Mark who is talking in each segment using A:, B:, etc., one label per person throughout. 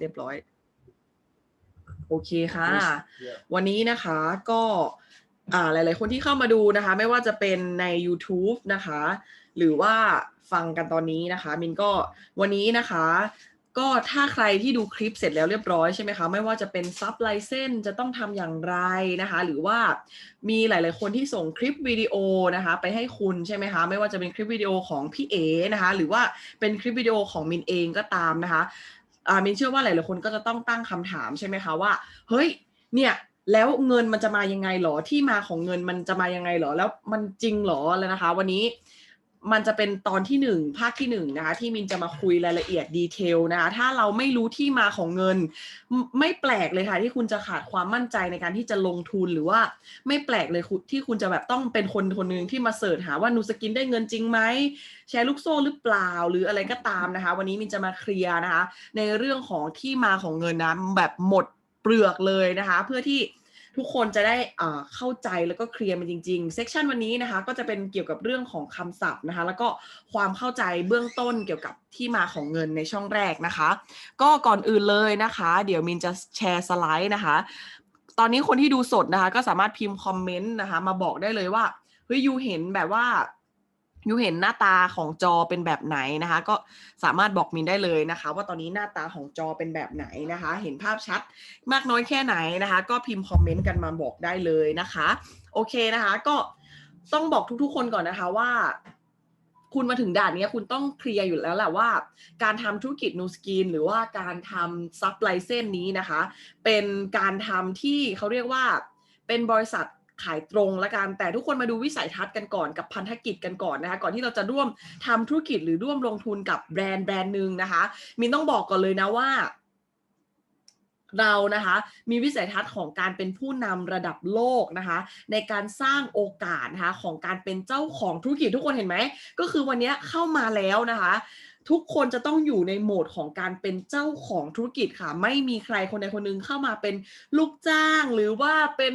A: เรียบร้อย โอเคค่ะ วันนี้นะคะก็อ่าหลาย ๆ คนที่เข้ามาดูนะคะ ไม่ว่าจะเป็นใน YouTube นะคะ หรือว่าฟังกันตอนนี้นะคะ มินก็วันนี้นะคะ ก็ถ้าใครที่ดูคลิปเสร็จแล้วเรียบร้อยใช่ไหมคะไม่ว่าจะเป็นซับไลเซนจะต้องทำอย่างไรนะคะ หรือว่ามีหลาย ๆ คนที่ส่งคลิปวิดีโอนะคะ ไปให้คุณใช่ไหมคะ ไม่ว่าจะเป็นคลิปวิดีโอของพี่เอนะคะ หรือว่าเป็นคลิปวิดีโอของมินเองก็ตามนะคะอ่า มินเชื่อว่าหลายๆคนก็จะต้องตั้งคำถามใช่ไหมคะว่า เฮ้ย เนี่ยแล้วเงินมันจะมายังไงหรอที่มาของเงินมันจะมายังไงหรอแล้วมันจริงหรอเลยนะคะ วันนี้ มันจะเป็นตอนที่หนึ่งภาคที่หนึ่งนะคะที่มินจะมาคุยรายละเอียดดีเทลนะคะถ้าเราไม่รู้ที่มาของเงิน ไม่แปลกเลยค่ะที่คุณจะขาดความมั่นใจในการที่จะลงทุนหรือว่าไม่แปลกเลยที่คุณจะแบบต้องเป็นคนคนหนึ่งที่มาเสิร์ชหาว่านูสกินได้เงินจริงไหมแชร์ลูกโซ่หรือเปล่าหรืออะไรก็ตามนะคะ วันนี้มินจะมาเคลียร์นะคะ ในเรื่องของที่มาของเงินนะแบบหมดเปลือกเลยนะคะ เพื่อที่ ทุกคนจะได้เข้าใจแล้วก็เคลียร์มันจริงๆเซสชันวันนี้นะคะก็จะเป็นเกี่ยวกับเรื่องของคำศัพท์นะคะ แล้วก็ความเข้าใจเบื้องต้นเกี่ยวกับที่มาของเงินในช่องแรกนะคะ ก็ก่อนอื่นเลยนะคะ เดี๋ยวมินจะแชร์สไลด์นะคะ ตอนนี้คนที่ดูสดนะคะ ก็สามารถพิมพ์คอมเมนต์นะคะ มาบอกได้เลยว่าเฮ้ยยูเห็นแบบว่า ยูเห็นหน้าตาของจอเป็นแบบไหนนะคะ ก็สามารถบอกมินได้เลยนะคะ ว่าตอนนี้หน้าตาของจอเป็นแบบไหนนะคะ เห็นภาพชัดมากน้อยแค่ไหนนะคะ ก็พิมพ์คอมเมนต์กันมาบอกได้เลยนะคะ โอเคนะคะ ก็ต้องบอกทุกๆคนก่อนนะคะว่า คุณมาถึงด่านนี้คุณต้องเคลียร์อยู่แล้วแหละว่า การทำธุรกิจนูสกินหรือว่าการทำซับไลเซนนี้นะคะ เป็นการทำที่เขาเรียกว่าเป็นบริษัท ขายตรงละกัน แต่ทุกคนมาดูวิสัยทัศน์กันก่อนกับพันธกิจกันก่อนนะคะก่อนที่เราจะร่วมทำธุรกิจหรือร่วมลงทุนกับแบรนด์แบรนด์หนึ่งนะคะ มินต้องบอกก่อนเลยนะว่าเรานะคะมีวิสัยทัศน์ของการเป็นผู้นำระดับโลกนะคะในการสร้างโอกาสนะคะของการเป็นเจ้าของธุรกิจทุกคนเห็นไหม ก็คือวันนี้เข้ามาแล้วนะคะ ทุกคนจะต้องอยู่ในโหมดของการเป็นเจ้าของธุรกิจค่ะ ไม่มีใครคนใดคนหนึ่งเข้ามาเป็นลูกจ้าง หรือว่าเป็น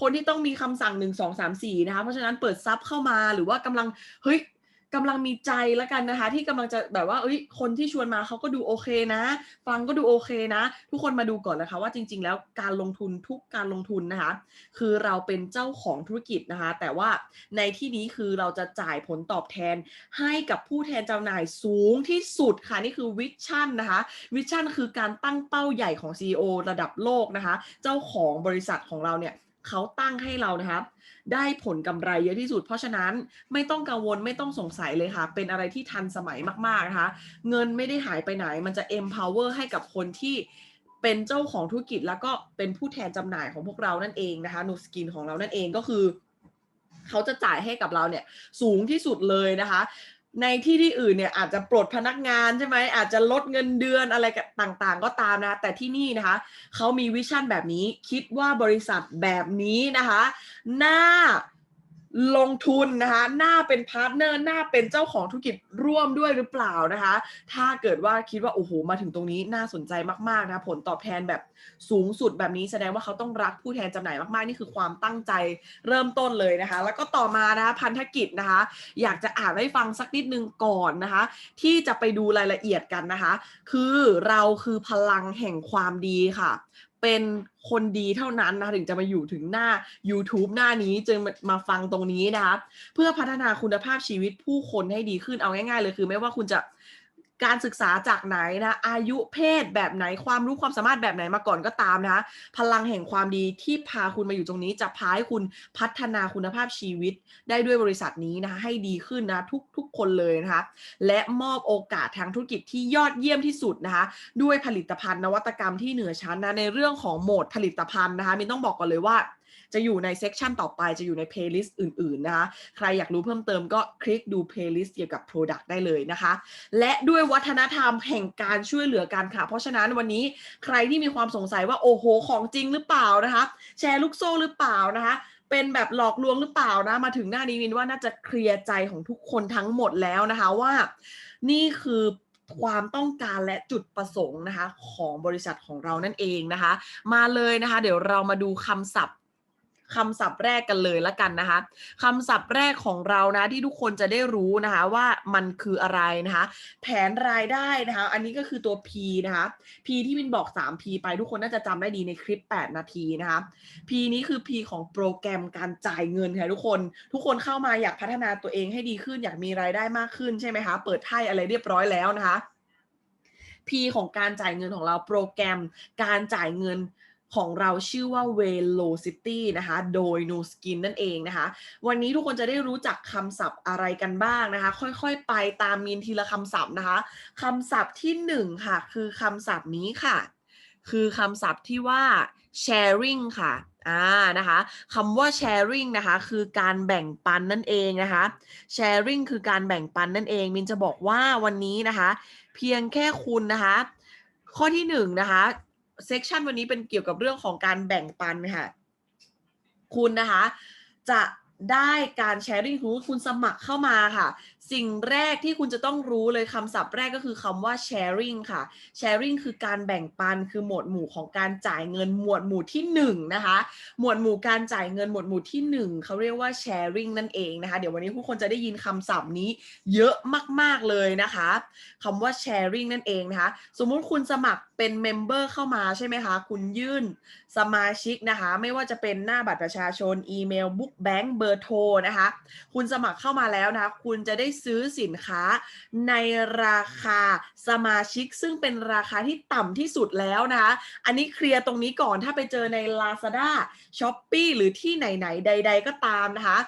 A: คนที่ต้องมีคำสั่งหนึ่งสองสามสี่นะคะเพราะฉะนั้นเปิดซับเข้ามาหรือว่ากำลังเฮ้ย กำลังมีใจแล้วกันนะคะ ที่กำลังจะแบบว่าเอ้ยคนที่ชวนมาเขาก็ดูโอเคนะ ฟังก็ดูโอเคนะ ทุกคนมาดูก่อนนะคะ ว่าจริง ๆ แล้วการลงทุนทุกการลงทุนนะคะ คือเราเป็นเจ้าของธุรกิจนะคะ แต่ว่าในที่นี้คือเราจะจ่ายผลตอบแทนให้กับผู้แทนจำหน่ายสูงที่สุดค่ะนี่คือวิชั่นนะคะวิชั่นคือการตั้งเป้าใหญ่ของ CEO ระดับโลกนะคะ เจ้าของบริษัทของเราเนี่ยเขาตั้งให้เรานะคะ ได้ผลกำไรเยอะที่สุด เพราะฉะนั้นไม่ต้องกังวลไม่ต้องสงสัยเลยค่ะ เป็นอะไรที่ทันสมัยมากๆนะคะ เงินไม่ได้หายไปไหน มันจะ empower ให้กับคนที่เป็นเจ้าของธุรกิจแล้วก็เป็นผู้แทนจำหน่ายของพวกเรานั่นเองนะคะนูสกินของเรานั่นเองก็คือ เขาจะจ่ายให้กับเราเนี่ยสูงที่สุดเลยนะคะ ในที่ที่อื่นเนี่ยอาจจะปลดพนักงานใช่ไหมอาจจะลดเงินเดือนอะไรต่างๆ ก็ตามนะ แต่ที่นี่นะคะเขามีวิชั่นแบบนี้คิดว่าบริษัทแบบนี้นะคะ น่า ลงทุนนะคะ น่าเป็นพาร์ทเนอร์ น่าเป็นเจ้าของธุรกิจร่วมด้วยหรือเปล่านะคะ ถ้าเกิดว่าคิดว่าโอ้โห มาถึงตรงนี้น่าสนใจมากๆนะ ผลตอบแทนแบบสูงสุดแบบนี้แสดงว่าเขาต้องรักผู้แทนจำหน่ายมากๆ นี่คือความตั้งใจเริ่มต้นเลยนะคะ แล้วก็ต่อมานะคะพันธกิจนะคะ อยากจะอ่านให้ฟังสักนิดนึงก่อนนะคะ ที่จะไปดูรายละเอียดกันนะคะ คือเราคือพลังแห่งความดีค่ะ เป็นคนดีเท่านั้นนะถึงจะมาอยู่ถึงหน้า YouTube หน้านี้จึงมาฟังตรงนี้นะคะเพื่อพัฒนาคุณภาพชีวิตผู้คนให้ดีขึ้นเอาง่ายๆเลยคือไม่ว่าคุณจะ การศึกษาจากไหนนะอายุเพศแบบไหนความรู้ความสามารถแบบไหนมาก่อนก็ตามนะ พลังแห่งความดีที่พาคุณมาอยู่ตรงนี้จะพาให้คุณพัฒนาคุณภาพชีวิตได้ด้วยบริษัทนี้นะคะให้ดีขึ้นนะทุกทุกคนเลยนะคะ และมอบโอกาสทางธุรกิจที่ยอดเยี่ยมที่สุดนะคะ ด้วยผลิตภัณฑ์นวัตกรรมที่เหนือชั้นนะในเรื่องของโหมดผลิตภัณฑ์นะคะมินต้องบอกก่อนเลยว่า จะอยู่ในเซกชันต่อไปจะอยู่ในเพลย์ลิสต์อื่น ๆ นะคะ ใครอยากรู้เพิ่มเติมก็คลิกดูเพลย์ลิสต์เกี่ยวกับ Product ได้เลยนะคะ และด้วยวัฒนธรรมแห่งการช่วยเหลือกันค่ะ เพราะฉะนั้นวันนี้ใครที่มีความสงสัยว่าโอ้โหของจริงหรือเปล่านะคะ แชร์ลูกโซ่หรือเปล่านะคะเป็นแบบหลอกลวงหรือเปล่านะมาถึงหน้านี้มินว่าน่าจะเคลียร์ใจของทุกคนทั้งหมดแล้วนะคะว่า นี่คือความต้องการและจุดประสงค์นะคะ ของบริษัทของเรานั่นเองนะคะ มาเลยนะคะ เดี๋ยวเรามาดูคำศัพท์ คำศัพท์แรกกันเลยละกันนะคะคำศัพท์แรกของเรานะที่ทุกคนจะได้รู้นะคะว่ามันคืออะไรนะคะแผนรายได้นะคะอันนี้ก็คือตัว P นะคะ P ที่มินบอก 3P ไปทุกคนน่าจะจำได้ดีในคลิป 8 นาทีนะคะ P นี้คือ P ของโปรแกรมการจ่ายเงินค่ะทุกคน ทุกคนเข้ามาอยากพัฒนาตัวเองให้ดีขึ้นอยากมีรายได้มากขึ้นใช่ไหมคะเปิดไพ่อะไรเรียบร้อยแล้วนะคะ P ของการจ่ายเงินของเราโปรแกรมการจ่ายเงิน ของเราชื่อว่า Velocity นะคะ โดย Nu Skin นั่นเองนะคะ วันนี้ทุกคนจะได้รู้จักคำศัพท์อะไรกันบ้างนะคะ ค่อยๆ ไปตามมีนทีละคำศัพท์นะคะคำศัพท์ที่หนึ่งค่ะ คือคำศัพท์นี้ค่ะ คือคำศัพท์ที่ว่า sharing ค่ะอ่านะคะคำว่า sharing นะคะคือการแบ่งปันนั่นเองนะคะ sharing คือการแบ่งปันนั่นเอง มินจะบอกว่าวันนี้นะคะ เพียงแค่คุณนะคะ ข้อที่หนึ่งนะคะ เซกชันวันนี้เป็นเกี่ยวกับเรื่องของการแบ่งปันค่ะ คุณนะคะ จะได้การแชร์ริ่งคุณคุณสมัครเข้ามาค่ะ สิ่งแรกที่คุณจะต้องรู้เลยคำศัพท์แรกก็คือคำว่า sharing ค่ะ sharing คือการแบ่งปันคือหมวดหมู่ของการจ่ายเงินหมวดหมู่ที่หนึ่งนะคะ หมวดหมู่การจ่ายเงินหมวดหมู่ที่หนึ่งเขาเรียกว่า sharing นั่นเองนะคะ เดี๋ยววันนี้ทุกคนจะได้ยินคำศัพท์นี้เยอะมาก ๆ เลยนะคะคำว่า sharing นั่นเองนะคะ สมมุติคุณสมัครเป็นเมมเบอร์เข้ามาใช่ไหมคะ คุณยื่นสมาชิกนะคะ ไม่ว่าจะเป็นหน้าบัตรประชาชน อีเมลบุ๊กแบงค์เบอร์โทรนะคะ คุณสมัครเข้ามาแล้วนะคะ คุณจะได้ซื้อสินค้าในราคาสมาชิก ซึ่งเป็นราคาที่ต่ำที่สุดแล้วนะคะ อันนี้เคลียร์ตรงนี้ก่อนถ้าไปเจอใน Lazada s h o p e e หรือที่ไหนๆใด ๆ ก็ตามนะคะ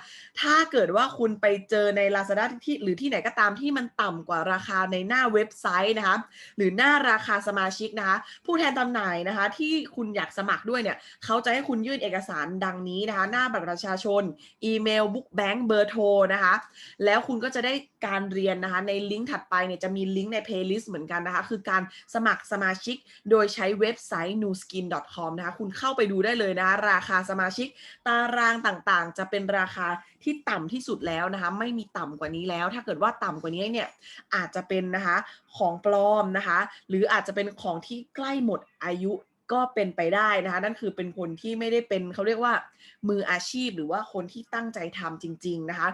A: ถ้าเกิดว่าคุณไปเจอใน Lazada ที่หรือที่ไหนก็ตามที่มันต่ำกว่าราคาในหน้าเว็บไซต์นะคะ หรือหน้าราคาสมาชิกนะคะ ผู้แทนจำหน่ายนะคะ ที่คุณอยากสมัครด้วยเนี่ยเขาจะให้คุณยื่นเอกสารดังนี้นะคะ หน้าบัตรประชาชน อีเมลบุ๊กแบงค์เบอร์โทรนะคะ แล้วคุณก็จะได้การเรียนนะคะ ในลิงก์ถัดไปเนี่ยจะมีลิงก์ใน playlist เหมือนกันนะคะ คือการสมัครสมาชิกโดยใช้เว็บไซต์ newskin.com นะคะ คุณเข้าไปดูได้เลยนะคะ ราคาสมาชิกตารางต่างๆ จะเป็นราคาที่ต่ำที่สุดแล้วนะคะ ไม่มีต่ำกว่านี้แล้ว ถ้าเกิดว่าต่ำกว่านี้เนี่ยอาจจะเป็นนะคะของปลอมนะคะ หรืออาจจะเป็นของที่ใกล้หมดอายุ ก็เป็นไปได้นะคะนั่นคือเป็นคนที่ไม่ได้เป็นเขาเรียกว่ามืออาชีพหรือว่าคนที่ตั้งใจทำจริง ๆนะคะ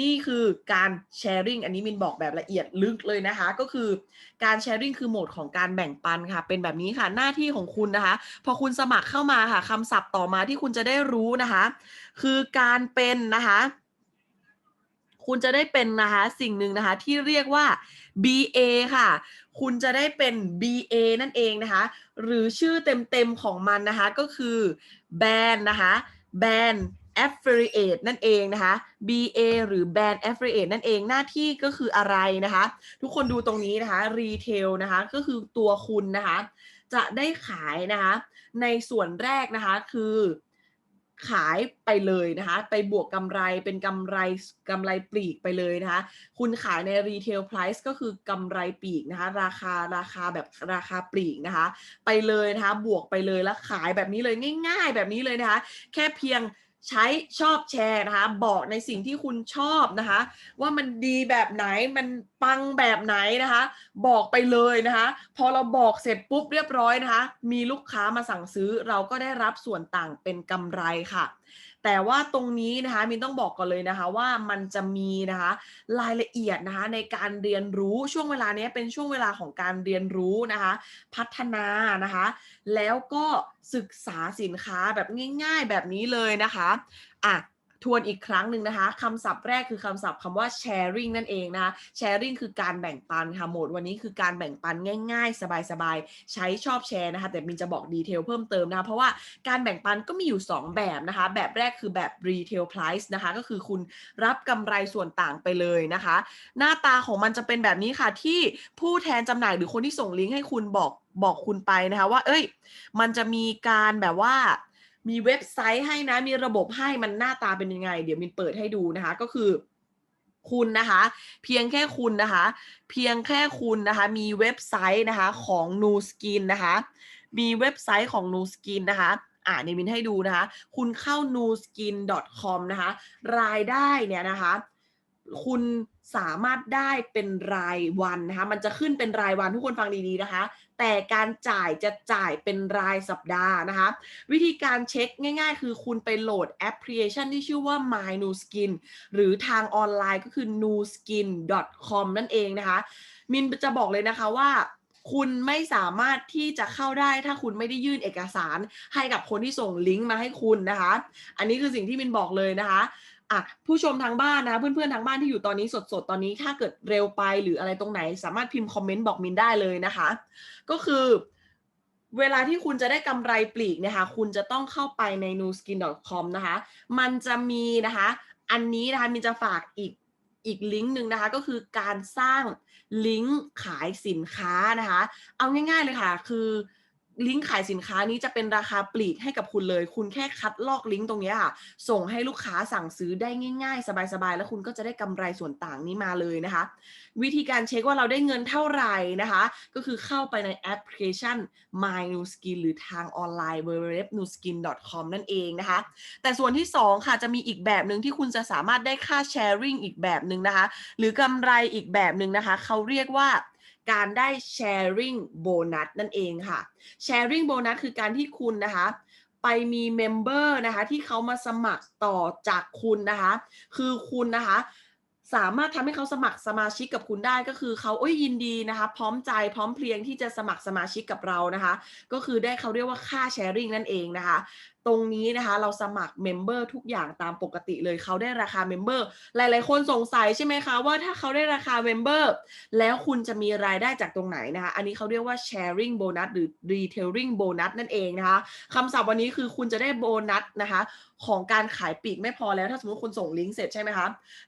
A: นี่คือการแชร์ริงอันนี้มินบอกแบบละเอียดลึกเลยนะคะ ก็คือการแชร์ริงคือโหมดของการแบ่งปันค่ะ เป็นแบบนี้ค่ะหน้าที่ของคุณนะคะ พอคุณสมัครเข้ามาค่ะคำศัพท์ต่อมาที่คุณจะได้รู้นะคะ คือการเป็นนะคะ คุณจะได้เป็นนะคะสิ่งหนึ่งนะคะที่เรียกว่า BA ค่ะ คุณจะได้เป็น BA นั่นเองนะคะ หรือชื่อเต็มๆของมันนะคะก็คือแบรนด์นะคะแบรนด์ affiliate นั่นเองนะคะ BA หรือ Brand affiliate นั่นเองหน้าที่ก็คืออะไรนะคะ ทุกคนดูตรงนี้นะคะ retail นะคะก็คือตัวคุณนะคะ จะได้ขายนะคะ ในส่วนแรกนะคะคือ ขายไปเลยนะคะ ไปบวกกำไรเป็นกำไรกำไรปลีกไปเลยนะคะ คุณขายในรีเทลไพรซ์ก็คือกำไรปลีกนะคะ ราคาราคาแบบราคาปลีกนะคะ ไปเลยนะคะ บวกไปเลยแล้วขายแบบนี้เลยง่าย ๆ แบบนี้เลยนะคะ แค่เพียง ใช้ชอบแชร์นะคะ บอกในสิ่งที่คุณชอบนะคะ ว่ามันดีแบบไหนมันปังแบบไหนนะคะ บอกไปเลยนะคะ พอเราบอกเสร็จปุ๊บเรียบร้อยนะคะ มีลูกค้ามาสั่งซื้อเราก็ได้รับส่วนต่างเป็นกำไรค่ะ แต่ว่าตรงนี้นะคะมินต้องบอกก่อนเลยนะคะว่ามันจะมีนะคะรายละเอียดนะคะในการเรียนรู้ช่วงเวลานี้เป็นช่วงเวลาของการเรียนรู้นะคะพัฒนานะคะแล้วก็ศึกษาสินค้าแบบง่าย ๆแบบนี้เลยนะคะอะ ทวนอีกครั้งหนึ่งนะคะคำศัพท์แรกคือคำศัพท์คำว่า sharing นั่นเองนะคะ sharing คือการแบ่งปันค่ะโหมดวันนี้คือการแบ่งปันง่ายๆ สบายๆ ใช้ชอบแชร์นะคะ แต่มินจะบอกดีเทลเพิ่มเติมนะคะ เพราะว่าการแบ่งปันก็มีอยู่ 2 แบบนะคะ แบบแรกคือแบบ retail price นะคะ ก็คือคุณรับกำไรส่วนต่างไปเลยนะคะ หน้าตาของมันจะเป็นแบบนี้ค่ะที่ผู้แทนจำหน่ายหรือคนที่ส่งลิงก์ให้คุณบอกบอกคุณไปนะคะว่า เอ้ย มันจะมีการแบบว่า มีเว็บไซต์ให้นะ มีระบบให้มันหน้าตาเป็นยังไง เดี๋ยวมินเปิดให้ดูนะคะ ก็คือคุณนะคะ เพียงแค่คุณนะคะ เพียงแค่คุณนะคะ มีเว็บไซต์นะคะของ Nu Skin นะคะ มีเว็บไซต์ของ Nu Skin นะคะอ่านี่มินให้ดูนะคะ คุณเข้า nuskin.com นะคะ รายได้เนี่ยนะคะ คุณสามารถได้เป็นรายวันนะคะ มันจะขึ้นเป็นรายวันทุกคนฟังดีๆนะคะ แต่การจ่ายจะจ่ายเป็นรายสัปดาห์นะคะ วิธีการเช็คง่ายๆ คือคุณไปโหลดแอปพลิเคชันที่ชื่อว่า My New Skin หรือทางออนไลน์ก็คือ newskin.com นั่นเองนะคะ มินจะบอกเลยนะคะว่าคุณไม่สามารถที่จะเข้าได้ถ้าคุณไม่ได้ยื่นเอกสารให้กับคนที่ส่งลิงก์มาให้คุณนะคะ อันนี้คือสิ่งที่มินบอกเลยนะคะ อะผู้ชมทางบ้านนะ เพื่อนๆทางบ้านที่อยู่ตอนนี้สดๆ ตอนนี้ถ้าเกิดเร็วไปหรืออะไรตรงไหน สามารถพิมพ์คอมเมนต์บอกมินได้เลยนะคะ ก็คือเวลาที่คุณจะได้กำไรปลีกนี่ยค่ะคุณจะต้องเข้าไปใน newskin.com นะคะ มันจะมีนะคะ อันนี้นะคะมินจะฝากอีกอีกลิงก์หนึ่งนะคะก็คือการสร้างลิงก์ขายสินค้านะคะ เอาง่ายๆเลยค่ะ คือ ลิงก์ขายสินค้านี้จะเป็นราคาปลีกให้กับคุณเลย คุณแค่คัดลอกลิงก์ตรงนี้ค่ะ ส่งให้ลูกค้าสั่งซื้อได้ง่ายๆ สบายๆ แล้วคุณก็จะได้กำไรส่วนต่างนี้มาเลยนะคะ วิธีการเช็คว่าเราได้เงินเท่าไหร่นะคะ ก็คือเข้าไปในแอปพลิเคชัน My New Skin หรือทางออนไลน์ www.newskin.com นั่นเองนะคะ แต่ส่วนที่ 2 ค่ะจะมีอีกแบบหนึ่งที่คุณจะสามารถได้ค่าแชร์ริงอีกแบบหนึ่งนะคะ หรือกำไรอีกแบบหนึ่งนะคะ เขาเรียกว่า การได้ sharing bonus นั่นเองค่ะ sharing bonus คือการที่คุณนะคะไปมีเมมเบอร์นะคะที่เขามาสมัครต่อจากคุณนะคะ คือคุณนะคะ สามารถทำให้เขาสมัครสมาชิกกับคุณได้ก็คือเขาเอ้ยยินดีนะคะ พร้อมใจพร้อมเพรียงที่จะสมัครสมาชิกกับเรานะคะ ก็คือได้เขาเรียกว่าค่าแชร์ริ่งนั่นเองนะคะ ตรงนี้นะคะ เราสมัครเมมเบอร์ทุกอย่างตามปกติเลยเขาได้ราคาเมมเบอร์หลาย ๆ คนสงสัยใช่ไหมคะว่าถ้าเขาได้ราคาเมมเบอร์แล้วคุณจะมีรายได้จากตรงไหนนะคะ อันนี้เขาเรียกว่า sharing bonus หรือ retailing bonus นั่นเองนะคะคำศัพท์วันนี้คือคุณจะได้โบนัสนะคะของการขายปีกไม่พอแล้วถ้าสมมติคุณส่งลิงก์เสร็จใช่ไหมคะ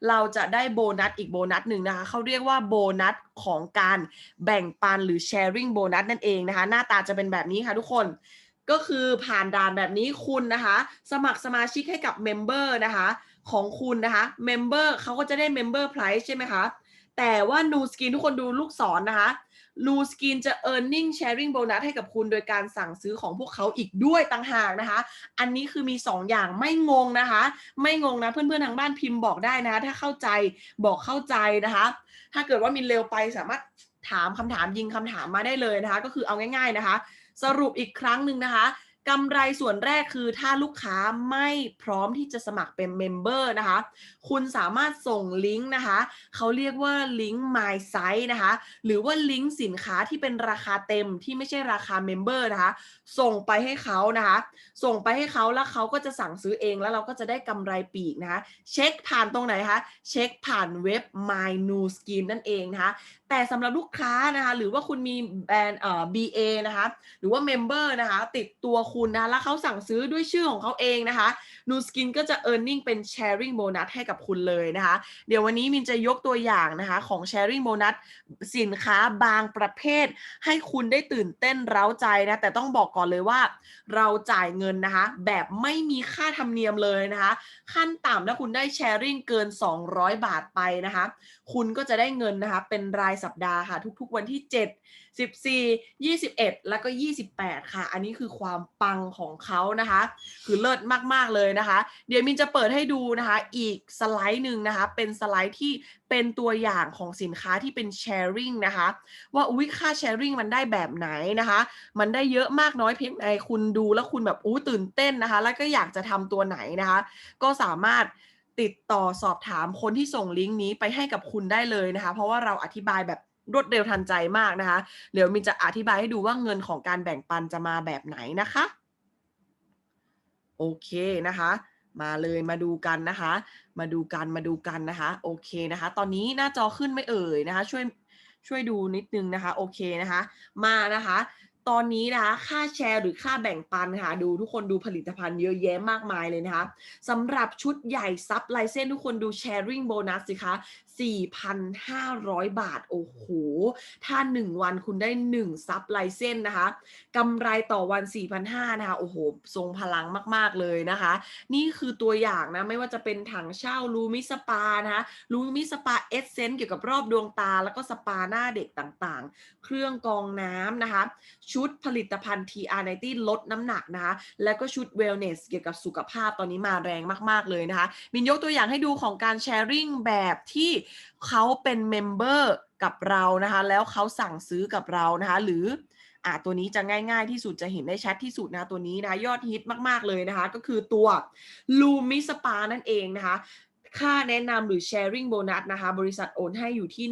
A: เราจะได้โบนัสอีกโบนัสหนึ่งนะคะเขาเรียกว่าโบนัสของการแบ่งปันหรือ sharing โบนัสนั่นเองนะคะ หน้าตาจะเป็นแบบนี้ค่ะทุกคน ก็คือผ่านด่านแบบนี้คุณนะคะ สมัครสมาชิกให้กับเมมเบอร์นะคะ ของคุณนะคะเมมเบอร์เขาก็จะได้เมมเบอร์ไพรซ์ใช่ไหมคะแต่ว่านูสกินทุกคนดูลูกศรนนะคะนูสกินจะ earning sharing bonus ให้กับคุณโดยการสั่งซื้อของพวกเขาอีกด้วยต่างหากนะคะ อันนี้คือมี 2 อย่างไม่งงนะคะ ไม่งงนะเพื่อนๆทางบ้านพิมพ์บอกได้นะคะถ้าเข้าใจบอกเข้าใจนะคะ ถ้าเกิดว่ามินเร็วไปสามารถถามคำถามยิงคำถามมาได้เลยนะคะ ก็คือเอาง่าย ๆนะคะ สรุปอีกครั้งหนึ่งนะคะกำไรส่วนแรกคือถ้าลูกค้าไม่พร้อมที่จะสมัครเป็นเมมเบอร์นะคะ คุณสามารถส่งลิงก์นะคะ เขาเรียกว่าลิงก์ My Site นะคะ หรือว่าลิงก์สินค้าที่เป็นราคาเต็มที่ไม่ใช่ราคาเมมเบอร์นะคะ ส่งไปให้เขานะคะ ส่งไปให้เขาแล้วเขาก็จะสั่งซื้อเองแล้วเราก็จะได้กำไรปีกนะคะ เช็คผ่านตรงไหนคะ เช็คผ่านเว็บ My New Skin นั่นเองนะคะ แต่สำหรับลูกค้านะคะ หรือว่าคุณมีแบรนด์เอ่อ BA นะคะ หรือว่าเมมเบอร์นะคะ ติดตัวคุณนะ แล้วเขาสั่งซื้อด้วยชื่อของเขาเองนะคะนูสกินก็จะ e a r n i n g เป็น sharing bonus ให้กับคุณเลยนะคะ เดี๋ยววันนี้มินจะยกตัวอย่างนะคะของ sharing bonus สินค้าบางประเภท ให้คุณได้ตื่นเต้นเร้าใจนะ แต่ต้องบอกก่อนเลยว่า เราจ่ายเงินนะคะ แบบไม่มีค่าธรรมเนียมเลยนะคะ ขั้นต่ำถ้าคุณได้ sharing เกิน 200 บาทไปนะคะ คุณก็จะได้เงินนะคะ เป็นรายสัปดาห์ค่ะ ทุกๆวันที่ 7 14 21 แล้วก็ 28 ค่ะ อันนี้คือความปังของเขานะคะ คือเลิศมากๆเลยนะคะ เดี๋ยวมินจะเปิดให้ดูนะคะ อีกสไลด์หนึ่งนะคะ เป็นสไลด์ที่ เป็นตัวอย่างของสินค้าที่เป็น sharing นะคะ ว่าอุ้ยค่า sharing มันได้แบบไหนนะคะ มันได้เยอะมากน้อยเพียงใดคุณดูแล้วคุณแบบอู้ตื่นเต้นนะคะ แล้วก็อยากจะทำตัวไหนนะคะ ก็สามารถติดต่อสอบถามคนที่ส่งลิงก์นี้ไปให้กับคุณได้เลยนะคะ เพราะว่าเราอธิบายแบบรวดเร็วทันใจมากนะคะ เดี๋ยวมินจะอธิบายให้ดูว่าเงินของการแบ่งปันจะมาแบบไหนนะคะ โอเคนะคะ มาเลยมาดูกันนะคะ มาดูกันมาดูกันนะคะโอเคนะคะ ตอนนี้หน้าจอขึ้นไม่เอ่ยนะคะ ช่วยช่วยดูนิดนึงนะคะโอเคนะคะ มานะคะ ตอนนี้นะคะค่าแชร์หรือค่าแบ่งปันค่ะดูทุกคนดูผลิตภัณฑ์เยอะแยะมากมายเลยนะคะสำหรับชุดใหญ่ซับไลเซนทุกคนดูแชร์ริงโบนัสสิคะ 4,500 บาท โอ้โห ถ้า 1 วันคุณได้ 1 ซับไลเซนนะคะ กำไรต่อวัน 4,500 นะคะ โอ้โห ทรงพลังมาก ๆ เลยนะคะ นี่คือตัวอย่างนะ ไม่ว่าจะเป็นถังเช่าลูมิสปานะคะลูมิสปาเอสเซนเกี่ยวกับรอบดวงตา แล้วก็สปาหน้าเด็กต่างๆ เครื่องกรองน้ำนะคะ ชุดผลิตภัณฑ์ TR90 ลดน้ำหนักนะคะ แล้วก็ชุด Wellness เกี่ยวกับสุขภาพตอนนี้มาแรงมาก ๆ เลยนะคะ มินยกตัวอย่างให้ดูของการแชร์ริ่งแบบที่เขาเป็นเมมเบอร์กับเรานะคะ แล้วเขาสั่งซื้อกับเรานะคะ หรืออะตัวนี้จะง่าย ๆ ที่สุดจะเห็นได้ชัดที่สุดนะตัวนี้นะยอดฮิตมากๆเลยนะคะ ก็คือตัวลูมิสปานั่นเองนะคะค่าแนะนำหรือ sharing bonus นะคะ บริษัทโอนให้อยู่ที่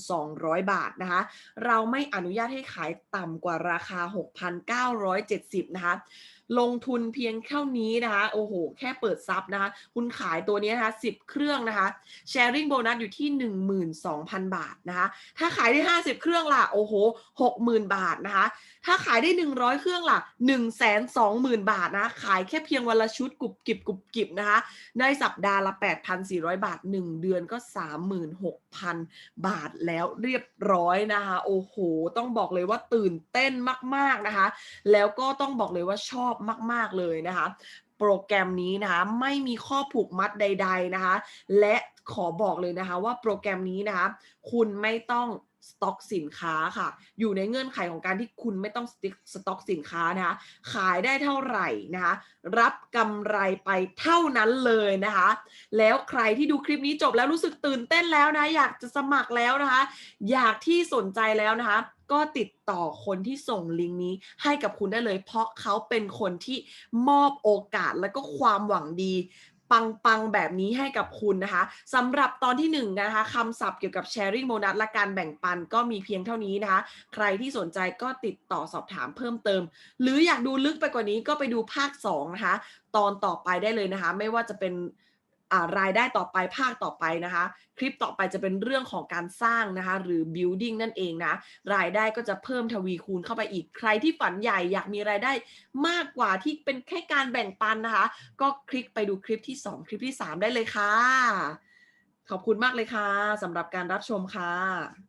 A: 1,200 บาทนะคะ เราไม่อนุญาตให้ขายต่ำกว่าราคา 6,970 นะคะ ลงทุนเพียงเท่านี้นะคะโอ้โห แค่เปิดซับนะคะคุณขายตัวนี้นะคะ10 เครื่องนะคะ sharing bonus อยู่ที่ 12,000 บาทนะคะถ้าขายได้ 50 เครื่องล่ะโอ้โห 60,000 บาทนะคะถ้าขายได้ 100 เครื่องล่ะ 120,000 บาทนะขายแค่เพียงวันละชุดกุบกิบกุบกิบนะคะได้สัปดาห์ละ 8,400 บาท 1 เดือนก็ 36,000บาทแล้วเรียบร้อยนะคะ โอ้โห ต้องบอกเลยว่าตื่นเต้นมาก ๆ นะคะ แล้วก็ต้องบอกเลยว่าชอบมาก ๆ เลยนะคะโปรแกรมนี้นะคะไม่มีข้อผูกมัดใด ๆนะคะ และขอบอกเลยนะคะว่าโปรแกรมนี้นะคะคุณไม่ต้อง สต็อกสินค้าค่ะ อยู่ในเงื่อนไขของการที่คุณไม่ต้องสต็อกสินค้านะคะ ขายได้เท่าไหร่นะคะ รับกำไรไปเท่านั้นเลยนะคะ แล้วใครที่ดูคลิปนี้จบแล้วรู้สึกตื่นเต้นแล้วนะ อยากจะสมัครแล้วนะคะ อยากที่สนใจแล้วนะคะ ก็ติดต่อคนที่ส่งลิงก์นี้ให้กับคุณได้เลย เพราะเขาเป็นคนที่มอบโอกาสและก็ความหวังดี ปังๆ แบบนี้ให้กับคุณนะคะสำหรับตอนที่1นงนะคะคำศัพท์เกี่ยวกับ sharing bonus และการแบ่งปันก็มีเพียงเท่านี้นะคะ ใครที่สนใจก็ติดต่อสอบถามเพิ่มเติม หรืออยากดูลึกไปกว่านี้ก็ไปดูภาค2นะคะ ตอนต่อไปได้เลยนะคะ ไม่ว่าจะเป็น รายได้ต่อไปภาคต่อไปนะคะ คลิปต่อไปจะเป็นเรื่องของการสร้างนะคะ หรือ building นั่นเองนะ รายได้ก็จะเพิ่มทวีคูณเข้าไปอีกใครที่ฝันใหญ่อยากมีรายได้มากกว่าที่เป็นแค่การแบ่งปันนะคะ ก็คลิกไปดูคลิปที่ 2 คลิปที่ 3 ได้เลยค่ะ ขอบคุณมากเลยค่ะสำหรับการรับชมค่ะ